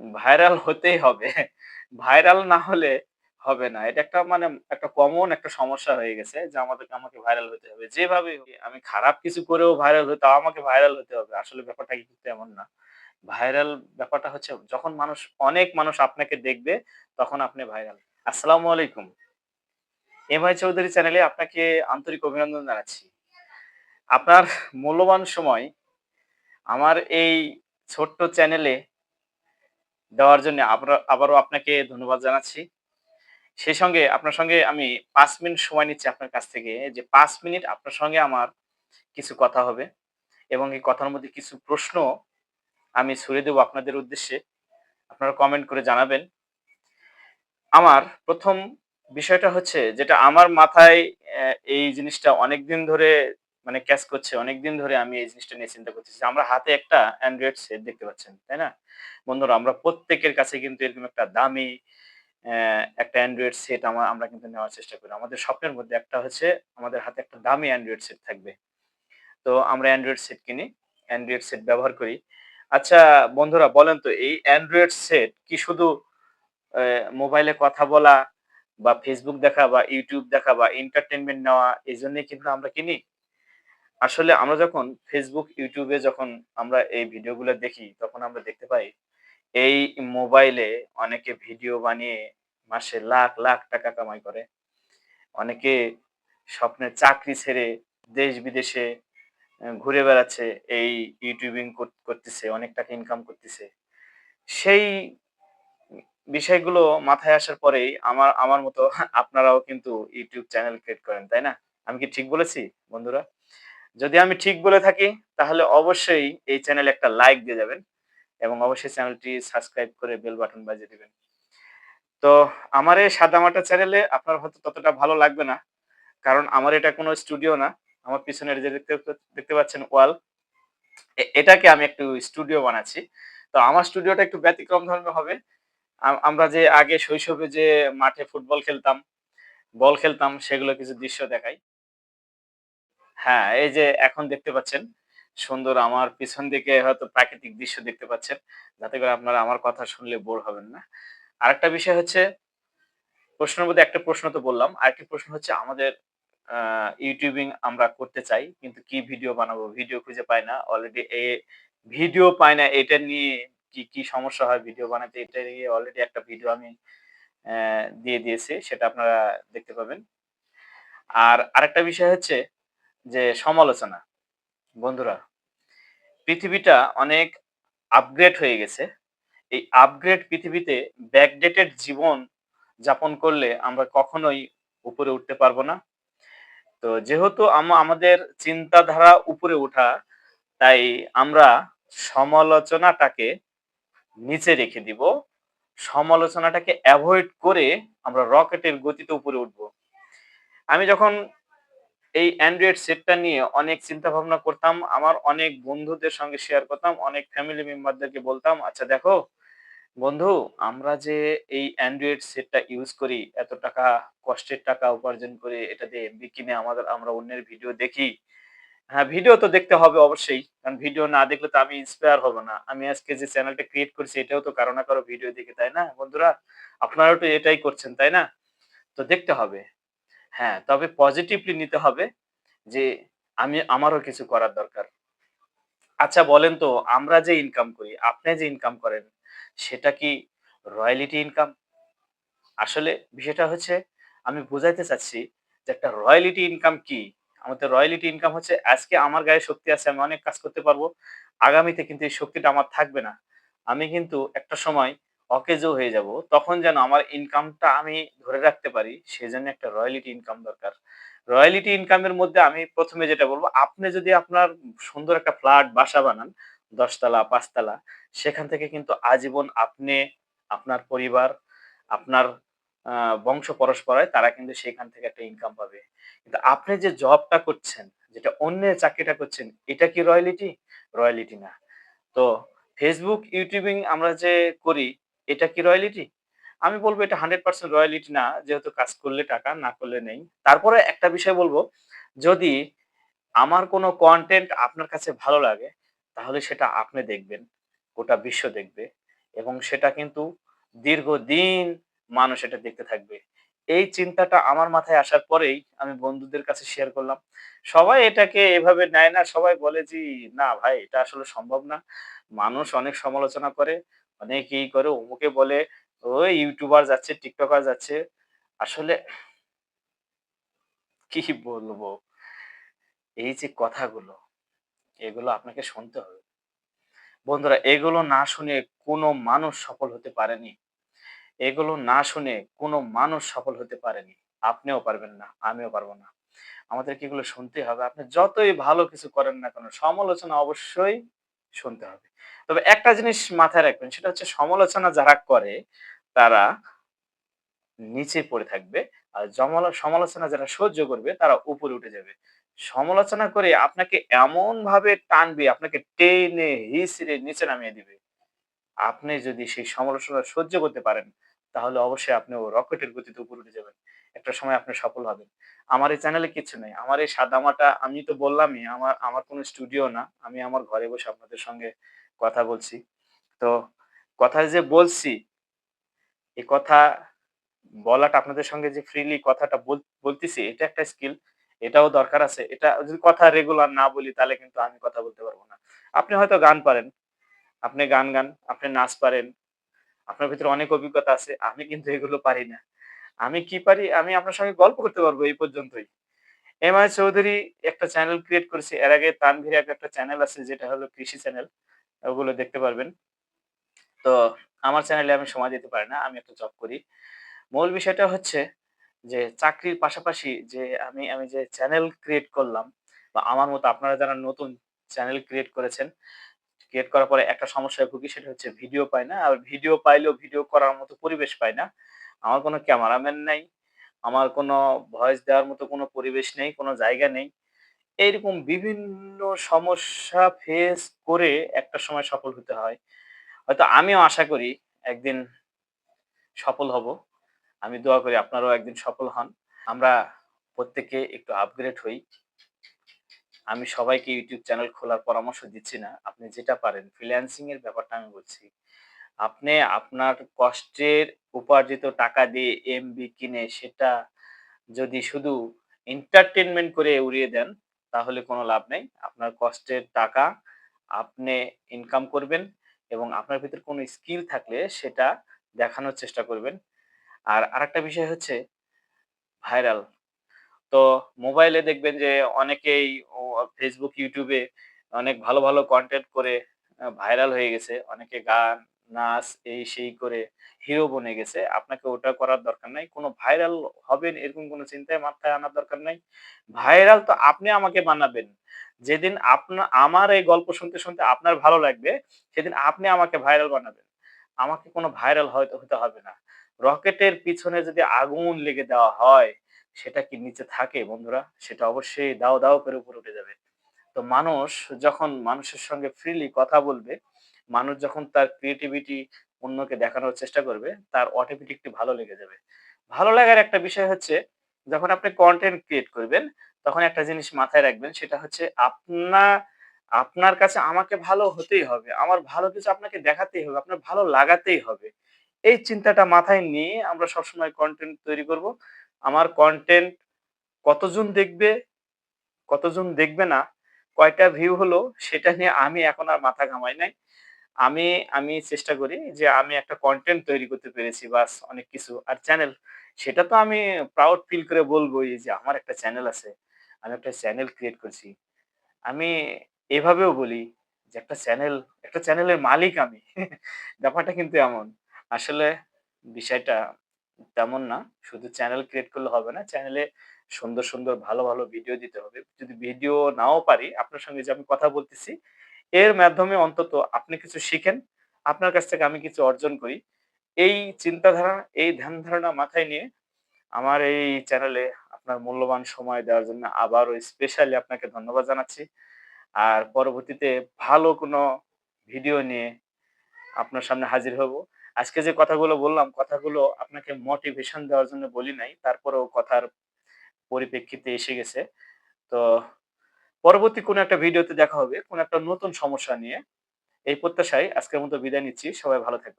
Viral হতেই হবে। Viral না হলে হবে না। এটা একটা মানে একটা কমন একটা সমস্যা হয়ে গেছে যে আমাদেরকে আমাকে ভাইরাল হতে হবে। যেভাবে আমি খারাপ কিছু করেও ভাইরাল হই, তাও আমাকে ভাইরাল হতে হবে। আসলে ব্যাপারটা কিন্তু এমন না। ভাইরাল ব্যাপারটা হচ্ছে, যখন মানুষ, অনেক মানুষ আপনাকে দেখবে, তখন আপনি ভাইরাল। আসসালামু আলাইকুম। এম আই চৌধুরী চ্যানেলে আপনাকে আন্তরিক অভিনন্দন জানাচ্ছি। আপনার মূল্যবান সময় আমার এই ছোট্ট চ্যানেলে দেওয়ার জন্য আবারও আপনাকে ধন্যবাদ জানাচ্ছি। সেই সঙ্গে আপনার সঙ্গে আমি পাঁচ মিনিট সময় নিচ্ছি আপনার কাছ থেকে, যে পাঁচ মিনিট আপনার সঙ্গে আমার কিছু কথা হবে এবং এই কথার মধ্যে কিছু প্রশ্ন আমি ছুড়ে দেব আপনাদের উদ্দেশ্যে। আপনারা কমেন্ট করে জানাবেন। আমার প্রথম বিষয়টা হচ্ছে যেটা আমার মাথায় এই জিনিসটা অনেকদিন ধরে মানে ক্যাচ করছে। অনেকদিন ধরে আমি এই জিনিসটা নিয়ে চিন্তা করতেছি। আমরা হাতে একটা অ্যান্ড্রয়েড সেট দেখতে পাচ্ছেন, তাই না? বন্ধুরা আমরা প্রত্যেকের কাছে কিন্তু এরকম একটা দামি একটা অ্যান্ড্রয়েড সেট আমা আমরা কিন্তু নেওয়ার চেষ্টা করি। আমাদের স্বপ্নের মধ্যে একটা হচ্ছে আমাদের হাতে একটা দামি অ্যান্ড্রয়েড সেট থাকবে। তো আমরা অ্যান্ড্রয়েড সেট কিনি, অ্যান্ড্রয়েড সেট ব্যবহার করি। আচ্ছা বন্ধুরা বলেন তো এই অ্যান্ড্রয়েড সেট কি শুধু মোবাইলে কথা বলা বা ফেসবুক দেখা বা ইউটিউব দেখা বা এন্টারটেনমেন্ট নেওয়া এই জন্যই কিন্তু আমরা কিনি? আসলে আমরা যখন ফেসবুক ইউটিউবে যখন আমরা এই ভিডিওগুলা দেখি তখন আমরা দেখতে পাই এই মোবাইলে অনেকে ভিডিও বানিয়ে মাসে লাখ, লাখ টাকা কামাই করে। অনেকে স্বপ্নের চাকরি ছেড়ে দেশ-বিদেশে ঘুরে বেড়াচ্ছে এই ইউটিউবিং করতেছে, অনেক টাকা ইনকাম করতেছে। সেই বিষয়গুলো মাথায় আসার পরেই আমার আমার মতো আপনারাও কিন্তু ইউটিউব চ্যানেল ক্রিয়েট করেন, তাই না? আমি কি ঠিক বলেছি বন্ধুরা? যদি আমি ঠিক বলে থাকি তাহলে অবশ্যই এই চ্যানেলে একটা লাইক দিয়ে যাবেন এবং অবশ্যই চ্যানেলটি সাবস্ক্রাইব করে বেল বাটন বাজিয়ে দিবেন। তো আমার এই সাদামাটা চ্যানেলে আপনার হয়তো ততটা ভালো লাগবে না। কারণ আমার এটা কোনো স্টুডিও না। আমার পিছনের যে দেখতে দেখতে পাচ্ছেন ওয়াল এটাকে আমি একটু স্টুডিও বানাচ্ছি। তো আমার স্টুডিওটা একটু ব্যতিক্রম ধর্মী হবে। আমরা যে আগে শৈশবে যে মাঠে ফুটবল খেলতাম, বল খেলতাম সেগুলো কিছু দৃশ্য দেখাই। হ্যাঁ, এই যে এখন দেখতে পাচ্ছেন সুন্দর আমার পিছন দিকে হয়তো প্রাকৃতিক দৃশ্য দেখতে পাচ্ছেন। যাতে করে আপনারা আমার কথা শুনলে বোর হবেন না। আরেকটা বিষয় হচ্ছে প্রশ্নের মধ্যে একটা প্রশ্ন তো বললাম। আরেকটি প্রশ্ন হচ্ছে আমাদের ইউটিউবিং আমরা করতে চাই। কিন্তু কি ভিডিও বানাবো? ভিডিও খুঁজে পাই না। অলরেডি এ ভিডিও পাই না এটা নিয়ে কি, কি সমস্যা হয় ভিডিও বানাতে এটা নিয়ে অলরেডি একটা ভিডিও আমি দিয়ে দিয়েছি। সেটা আপনারা দেখতে পাবেন। আর আরেকটা বিষয় হচ্ছে যে সমালোচনা। বন্ধুরা, পৃথিবীটা অনেক আপগ্রেড হয়ে গেছে। এই আপগ্রেড পৃথিবীতে ব্যাকডেটেড জীবন যাপন করলে আমরা কখনোই উপরে উঠতে পারব না। তো যেহেতু আম আমাদের চিন্তাধারা উপরে ওঠা, তাই আমরা সমালোচনাটাকে নিচে রেখে দিব। সমালোচনাটাকে অ্যাভয়েড করে আমরা রকেটের গতিতে উপরে উঠবো। আমি যখন এই অ্যান্ড্রয়েড সেটটা নিয়ে অনেক চিন্তা ভাবনা করতাম। আমার অনেক বন্ধুদের সঙ্গে শেয়ার করতাম। অনেক ফ্যামিলি মেম্বারদেরকে বলতাম, "আচ্ছা দেখো বন্ধু আমরা যে এই অ্যান্ড্রয়েড সেটটা ইউজ করি, এত টাকা কষ্টের টাকা উপার্জন করে এটা দিয়ে এমবি কিনে আমাদের আমরা অন্যের ভিডিও দেখি। হ্যাঁ, ভিডিও তো দেখতে হবে অবশ্যই। কারণ ভিডিও না দেখলে তো আমি ইন্সপায়ার হব না। আমি আজকে যে চ্যানেলটা ক্রিয়েট করেছি এটাও তো কারও না কারও ভিডিও দেখে, তাই না বন্ধুরা? আপনারাও তো এটাই করছেন, তাই না? তো দেখতে হবে। হ্যাঁ, তবে পজিটিভলি নিতে হবে যে আমি আমারও কিছু করার দরকার। আচ্ছা বলেন তো আমরা যে ইনকাম করি, আপনি যে ইনকাম করেন সেটা কি রয়্যালিটি ইনকাম? আসলে বিষয়টা হচ্ছে আমি বুঝাইতে চাচ্ছি যে একটা রয়্যালিটি ইনকাম কি? আমাদের রয়্যালিটি ইনকাম হচ্ছে আজকে আমার গায়ে শক্তি আছে, আমি অনেক কাজ করতে পারব। আগামীতে কিন্তু এই শক্তিটা আমার থাকবে না। আমি কিন্তু একটা সময় অকেজো হয়ে যাব। তখন যেন আমার ইনকামটা আমি ধরে রাখতে পারি সেজন্য একটা রয়্যালিটি ইনকাম দরকার। রয়্যালিটি ইনকামের মধ্যে আমি প্রথমে যেটা বলব আপনি যদি আপনার সুন্দর একটা ফ্ল্যাট বাসা বানান দশতলা পাঁচতলা সেখান থেকে কিন্তু আজীবন আপনি, আপনার পরিবার, আপনার বংশ পরস্পরায় তারা কিন্তু সেখান থেকে একটা ইনকাম পাবে। কিন্তু আপনি যে জবটা করছেন, যেটা অন্যের চাকরিটা করছেন, এটা কি রয়্যালিটি রয়্যালিটি না। তো ফেসবুক ইউটিউবিং আমরা যে করি, এটা কি রয়্যালিটি আমি বলব এটা 100% রয়ালিটি না। যেহেতু কাজ করলে টাকা, না করলে নেই। তারপরে একটা বিষয় বলব, যদি আমার কোনো কন্টেন্ট আপনার কাছে ভালো লাগে, তাহলে সেটা আপনি দেখবেন। গোটা বিশ্ব দেখবে। এবং সেটা কিন্তু দীর্ঘদিন মানুষ এটা দেখতে থাকবে। এই চিন্তাটা আমার মাথায় আসার পরেই আমি বন্ধুদের কাছে শেয়ার করলাম। সবাই এটাকে এভাবে নেয় না। সবাই বলে যে, "না ভাই এটা আসলে সম্ভব না। মানুষ অনেক সমালোচনা করে, অনেক এই করে, অমুকে বলে, ওই ইউটিউবার যাচ্ছে, টিকটকার যাচ্ছে।" আসলে কি বলব? এই যে কথাগুলো, এগুলো আপনাকে শুনতে হবে। বন্ধুরা এগুলো না শুনে কোনো মানুষ সফল হতে পারেনি। এগুলো না শুনে কোনো মানুষ সফল হতে পারেনি। আপনিও পারবেন না, আমিও পারব না। আমাদেরকে এগুলো শুনতে হবে। আপনি যতই ভালো কিছু করেন না কেন, সমালোচনা অবশ্যই শুনতে হবে। তবে একটা জিনিস মাথায় রাখবেন সেটা হচ্ছে সমালোচনা যারা করে তারা নিচে পড়ে থাকবে। আর সমালোচনা যারা সহ্য করবে তারা উপরে উঠে যাবে। সমালোচনা করে আপনাকে এমন ভাবে টানবে, আপনাকে টেনে হিঁচড়ে নিচে নামিয়ে দিবে। আপনি যদি সেই সমালোচনা সহ্য করতে পারেন, তাহলে অবশ্যই আপনিও রকেটের গতিতে উপরে উঠে যাবেন। একটা সময় আপনি সফল হবেন। আমার এই চ্যানেলে কিচ্ছু নাই। আমার এই সাদামাটা আমি তো বললামই আমার আমার কোনো স্টুডিও না। আমি আমার ঘরে বসে আপনাদের সঙ্গে কথা বলছি। তো কথা যে বলছি, এই কথা বলাটা আপনাদের সঙ্গে যে ফ্রিলি কথাটা বলতেছি এটা একটা স্কিল। এটাও দরকার আছে। এটা যদি কথা রেগুলার না বলি তাহলে কিন্তু আমি কথা বলতে পারব না। আপনি হয়তো গান পারেন, আপনি গান গান, আপনি নাচ পারেন, আপনার ভিতরে অনেক অভিজ্ঞতা আছে। আমি কিন্তু এগুলো পারি না। আমি কি পারি? আমি আপনার সঙ্গে গল্প করতে পারব এই পর্যন্তই। এমআই চৌধুরী একটা চ্যানেল ক্রিয়েট করেছে। এর আগে তানভীর একটা চ্যানেল আছে যেটা হলো কৃষি চ্যানেল। ওগুলো দেখতে পারবেন। তো আমার চ্যানেলে আমি সময় দিতে পারি না। আমি একটা জব করি। মূল বিষয়টা হচ্ছে যে চাকরির পাশাপাশি যে আমি আমি যে চ্যানেল ক্রিয়েট করলাম বা আমার মতো আপনারা যারা নতুন চ্যানেল ক্রিয়েট করেছেন, ক্রিয়েট করার পরে একটা সমস্যায় ভুগি সেটা হচ্ছে ভিডিও পাই না। আর ভিডিও পাইলেও ভিডিও করার মতো পরিবেশ পাই না। আমার কোনো ক্যামেরাম্যান নাই। আমার কোনো ভয়েস দেওয়ার মতো কোনো পরিবেশ নেই, কোনো জায়গা নেই। এইরকম বিভিন্ন সমস্যা ফেস করে একটা সময় সফল হতে হয়। হয়তো আমিও আশা করি একদিন সফল হব। আমি দোয়া করি আপনারাও একদিন সফল হন। আমরা প্রত্যেকে একটু আপগ্রেড হই। আমি সবাইকে ইউটিউব চ্যানেল খোলার পরামর্শ দিচ্ছি না। আপনি যেটা পারেন ফ্রিল্যান্সিং এর ব্যাপারটা আমি বলছি। আপনি আপনার কষ্টের উপার্জিত টাকা দিয়ে এমবি কিনে সেটা যদি শুধু এন্টারটেনমেন্ট করে উড়িয়ে দেন, তাহলে কোনো লাভ নেই। আপনার কষ্টের টাকা আপনি ইনকাম করবেন এবং আপনার ভিতরে কোনো স্কিল থাকলে সেটা দেখানোর চেষ্টা করবেন। আর আরেকটা বিষয় হচ্ছে ভাইরাল। তো মোবাইলে দেখবেন যে অনেকেই ফেসবুক ইউটিউবে অনেক ভালো, ভালো কনটেন্ট করে ভাইরাল হয়ে গেছে। অনেকে গান, নাচ এই সেই করে হিরো বনে গেছে। আপনাকে ওটা করার দরকার নাই। কোনো ভাইরাল হবেন এরকম কোনো চিন্তাই মাথায় আনার দরকার নাই। ভাইরাল তো আপনি আমাকে বানাবেন। যেদিন আপনা আমার এই গল্প শুনতে, শুনতে আপনার ভালো লাগবে, সেদিন আপনি আমাকে ভাইরাল বানাবেন। আমাকে কোনো ভাইরাল হয়তো হতে হবে না। রকেটের পিছনে যদি আগুন লেগে দেওয়া হয়, সেটা কি নিচে থাকে বন্ধুরা? সেটা অবশ্যই দাও দাও করে উপরে উঠে যাবে। তো মানুষ যখন মানুষের সঙ্গে ফ্রিলি কথা বলবে, মানুষ যখন তার ক্রিয়েটিভিটি অন্যকে দেখানোর চেষ্টা করবে, তার অটোমেটিকলি ভালো লেগে যাবে। ভালো লাগার একটা বিষয় হচ্ছে, যখন আপনি কন্টেন্ট ক্রিয়েট করবেন, তখন একটা জিনিস মাথায় রাখবেন সেটা হচ্ছে আপনা আপনার কাছে আমাকে ভালো হতেই হবে। আমার ভালো কিছু আপনাকে দেখাতেই হবে, আপনার ভালো লাগাতেই হবে। এই চিন্তাটা মাথায় নিয়ে আমরা সবসময় কনটেন্ট তৈরি করব। আমার কন্টেন্ট কতজন দেখবে, কতজন দেখবে না, কয়টা ভিউ হলো সেটা নিয়ে আমি এখন আর মাথা ঘামাই নাই। আমি আমি চেষ্টা করি যে আমি একটা কন্টেন্ট তৈরি করতে পেরেছি বাস অনেক কিছু। আর চ্যানেল সেটা তো আমি প্রাউড ফিল করে বলবই যে আমার একটা চ্যানেল আছে। আমি একটা চ্যানেল ক্রিয়েট করছি। আমি এভাবেও বলি যে একটা চ্যানেল একটা চ্যানেলের মালিক আমি। ব্যাপারটা কিন্তু এমন। আসলে বিষয়টা তেমন না। শুধু চ্যানেল ক্রিয়েট করলে হবে না। চ্যানেলে সুন্দর, সুন্দর ভালো, ভালো ভিডিও দিতে হবে। যদি ভিডিও নাও পারি, আপনার সঙ্গে যে আমি কথা বলতেছি, এর মাধ্যমে অন্তত আপনি কিছু শিখেন। আপনার কাছ থেকে আমি কিছু অর্জন করি। এই চিন্তাধারা, এই ধ্যান ধারণা মাথায় নিয়ে আমার এই চ্যানেলে আপনার মূল্যবান সময় দেওয়ার জন্য আবারও স্পেশালি আপনাকে ধন্যবাদ জানাচ্ছি। আর পরবর্তীতে ভালো কোনো ভিডিও নিয়ে আপনার সামনে হাজির হব। আজকে যে কথাগুলো বললাম, কথাগুলো আপনাকে মোটিভেশন দেওয়ার জন্য বলি নাই। তারপরেও কথার পরিপ্রেক্ষিতে এসে গেছে। তো পরবর্তী কোনো একটা ভিডিওতে দেখা হবে, কোনো একটা নতুন সমস্যা নিয়ে। এই প্রত্যাশায় আজকের মতো বিদায় নিচ্ছি। সবাই ভালো থাকবেন।